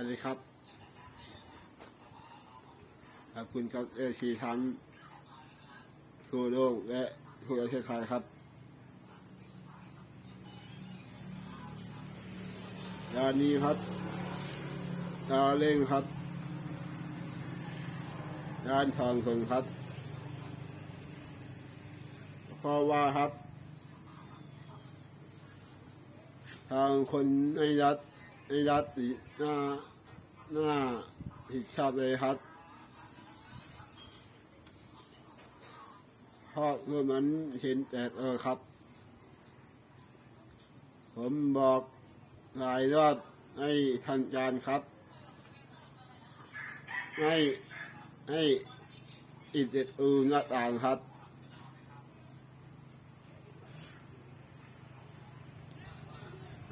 อันนี้ครับ ขอบคุณครับเอชีทั้งทั่วโลกและทั่วประเทศไทยครับด้านนี้ครับดาวเล่งครับด้านทองคงครับเพราะว่าครับ ทางคนในรัฐ ในรัฐหน้าหน้าผิชอบเลยครับเพราะเมื่อมันเห็นแตกเออครับ ผมบอกหลายรอบให้ทางการครับ ให้ให้อิดเด็ดอูหน้าต่างครับ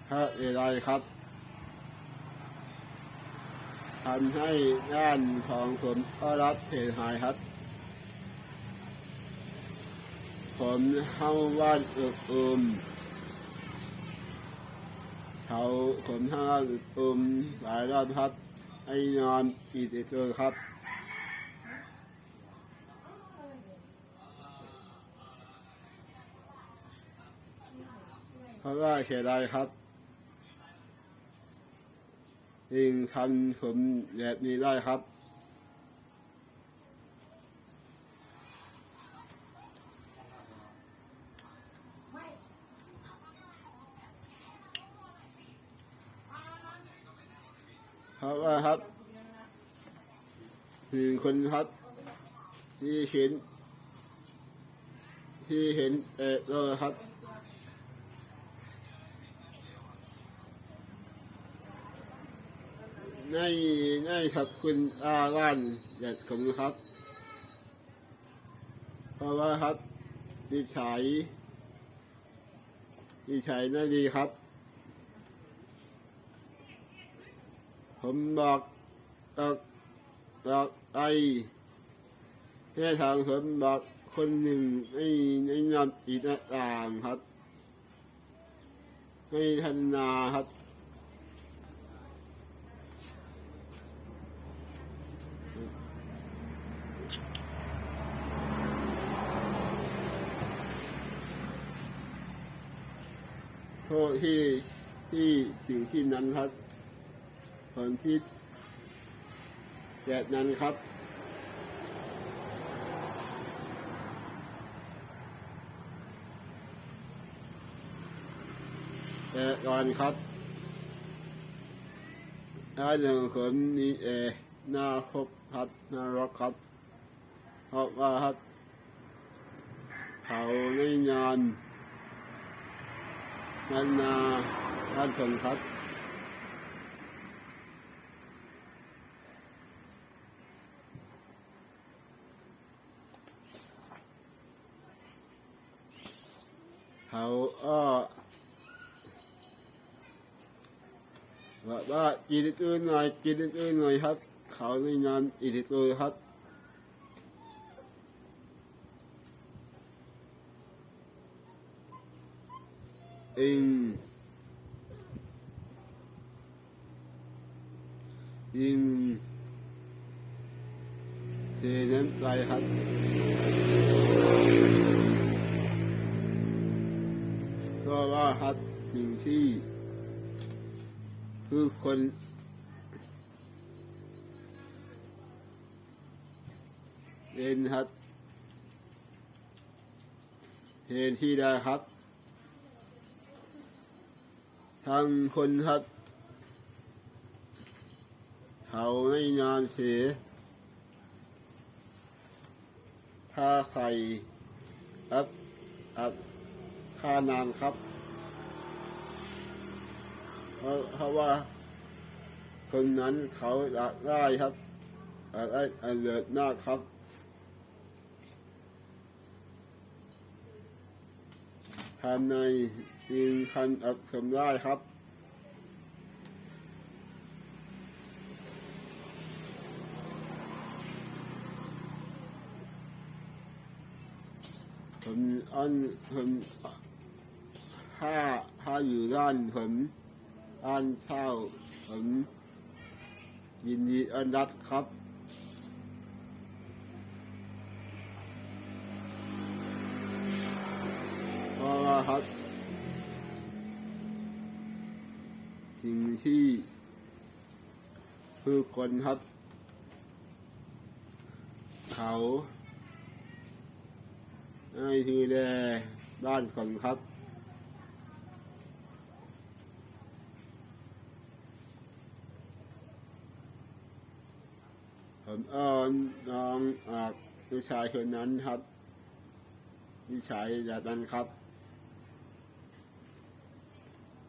พระเอไรครับ ทำให้ด้านของผมก็รับเสียหายครับ ผมเข้าว่านอึกอึมเขาผมเข้าว่านอึกอึมหลายรอบครับไอ้นอนอีกเจอครับเพราะว่าเสียดายครับ ยิงทำผมแบบนี้ได้ครับเพราะว่าครับคือคนครับที่เห็น ที่เห็นเออเรา ครับในในครับคุณอาว่านอยากผมครับ เพราะว่าครับดิฉัยดิฉัยน่าดีครับ ผมบอกตอกตอกไอแค่ทางผมบอกคนหนึ่งให้ในนอนอีกต่างครับ ให้ทันนาครับ ษที่ที่สิ่งที่นั้นครับผมคิดแบบนั้นครับ แต่ก่อนครับ ถ้าเรื่งผมนี้เอหน้าคบครับหน้ารกครับ เพราะว่าครับเขาในงาน นันนาท่านชนครับเขาอ้อว่าว่ากินอื่นหน่อยกินอื่นหน่อยครับ เขาในงานอีกตัวครับ เองยิงเทน้ำลายครับก็ว่าครับสิ่งที่คือคนเอ็นครับเห็นที่ได้ครับ ทางคนครับ เขาให้งานเสียค่าไข่ครับครับค่านานครับ เพราะเพราะว่า คนนั้นเขาอยากได้ครับอยากได้อันเลิศมากครับทำใน ยิงคันอับสมได้ครับผมอันผมถ้าถ้าอยู่ด้านผมอันเช่าผมยินดีต้อนรับครับเพราะว่าครับ ที่ผู้คนครับ เขาให้ดูแลบ้านคนครับผมเอิญน้องอากผู้ชายคนนั้นครับผู้ชายแบบนั้นครับ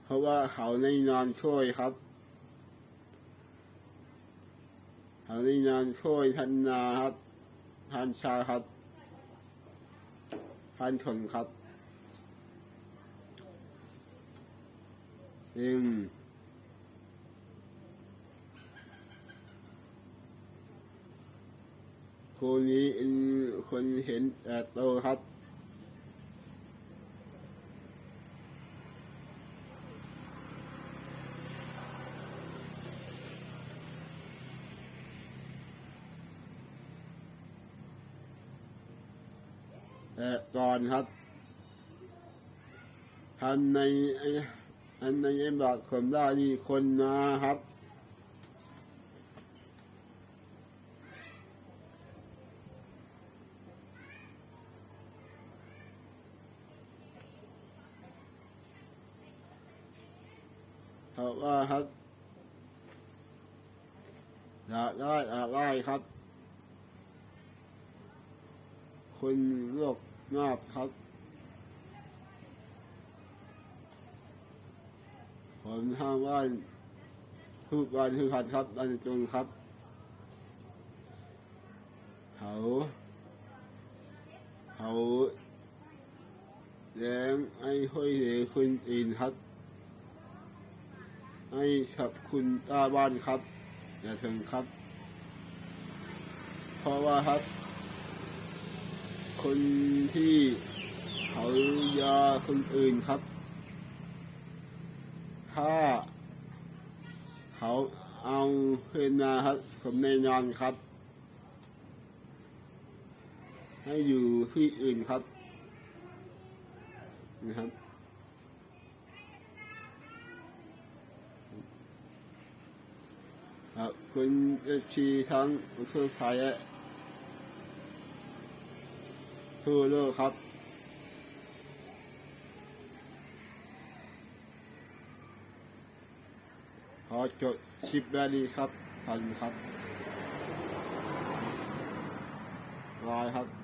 เพราะว่าเขาในนอนช่วยครับ เขาในนอนช่วยทันนาครับทันชาครับทันชนครับอืมคนนี้เป็นคนเห็นแต่โตครับ แต่ก่อนครับทันในอันในไอ้บาทผมได้มีคนมาครับเพราะว่าครับอยากได้อยากได้ครับ คนโลก มากครับผมทางบ้านทุกวันทุกวันครับบ้านจงครับ เขาเขาแย้งไอ้ห้อยเหลคนอื่นครับให้ขับคุณตาบ้านครับ อย่าถึงครับ เพราะว่าครับ คนที่เขายาคนอื่นครับ ถ้า เขาเอาคืนมาครับ ผมแน่นอนครับ ให้อยู่ที่อื่นครับ นะครับครับคุณเอฟซีทั้งประเทศไทยและ ทั่วโลกครับ ขอจดคลิปได้ดีครับทันครับรอยครับ